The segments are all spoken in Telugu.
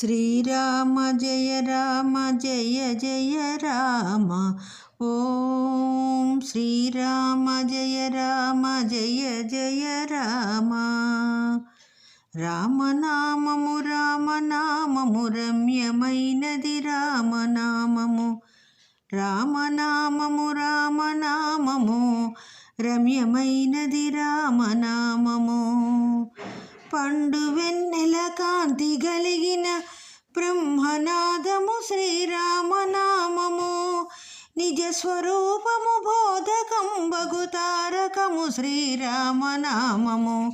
శ్రీరామ జయ రామ జయ జయ రామ. ఓం శ్రీరామ జయ రామ జయ జయ రామ. రామనామము రామనామము రమ్యమైనది రామనామము. రామనామము రామనామము రమ్యమైనది రామనామము. పండు వెన్నెల కాంతి కలిగిన బ్రహ్మనాదము శ్రీరామనామము. నిజ స్వరూపము బోధకం తారకము శ్రీరామనామము.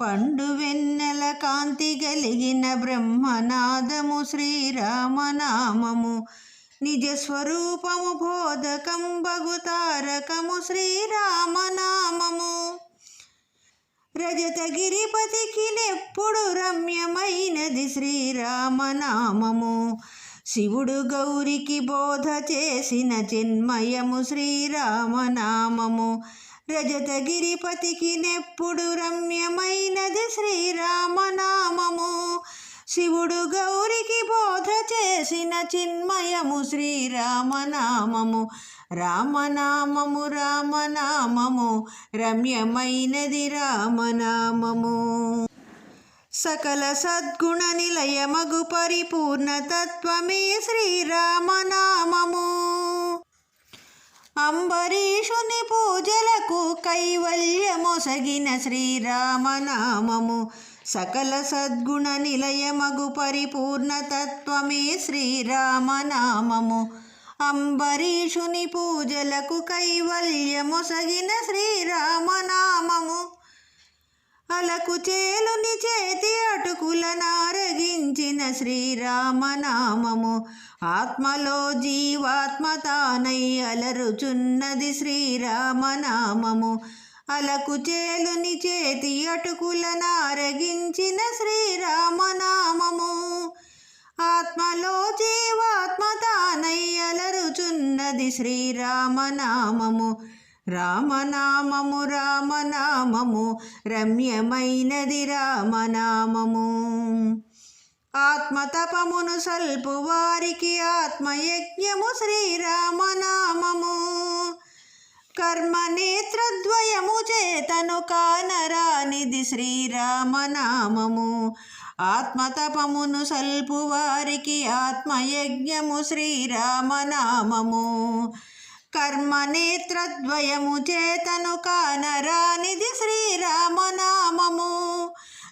పండు వెన్నెల కాంతి కలిగిన బ్రహ్మనాదము శ్రీరామనామము. నిజ స్వరూపము బోధకం తారకము శ్రీరామనామము. రజతగిరిపతికి నెప్పుడు రమ్యమైనది శ్రీరామనామము. శివుడు గౌరికి బోధ చేసిన చిన్మయము శ్రీరామనామము. రజతగిరిపతికి నెప్పుడు రమ్యమైనది శ్రీరామ శివుడు గౌరికి బోధ చేసిన చిన్మయము శ్రీరామనామము. రామనామము రామనామము రమ్యమైనది రామనామము. సకల సద్గుణ నిలయమగు పరిపూర్ణ తత్వమే శ్రీరామనామము. అంబరీషుని పూజలకు కైవల్యమొసగిన శ్రీరామనామము. సకల సద్గుణ నిలయమగు పరిపూర్ణతత్వమే శ్రీరామనామము. అంబరీషుని పూజలకు కైవల్యమొసగిన శ్రీరామనామము. అలకు చేలుని చేతి అటుకులనా శ్రీరామనామము. ఆత్మలో జీవాత్మతానై అలరుచున్నది శ్రీరామనామము. అలకు చేలుని చేతి అటుకుల నారగించిన శ్రీరామనామము. ఆత్మలో జీవాత్మతానై అలరుచున్నది శ్రీరామనామము. రామనామము రామనామము రమ్యమైనది రామనామము. ఆత్మతపమును సల్పు వారికి ఆత్మయజ్ఞము శ్రీరామనామము. కర్మనేత్రద్వయము చేతను కానరానిది శ్రీరామనామము. ఆత్మతపమును సల్పు వారికి ఆత్మయజ్ఞము శ్రీరామనామము. కర్మనేత్రద్వయము చేతను కానరానిది శ్రీరామనామము.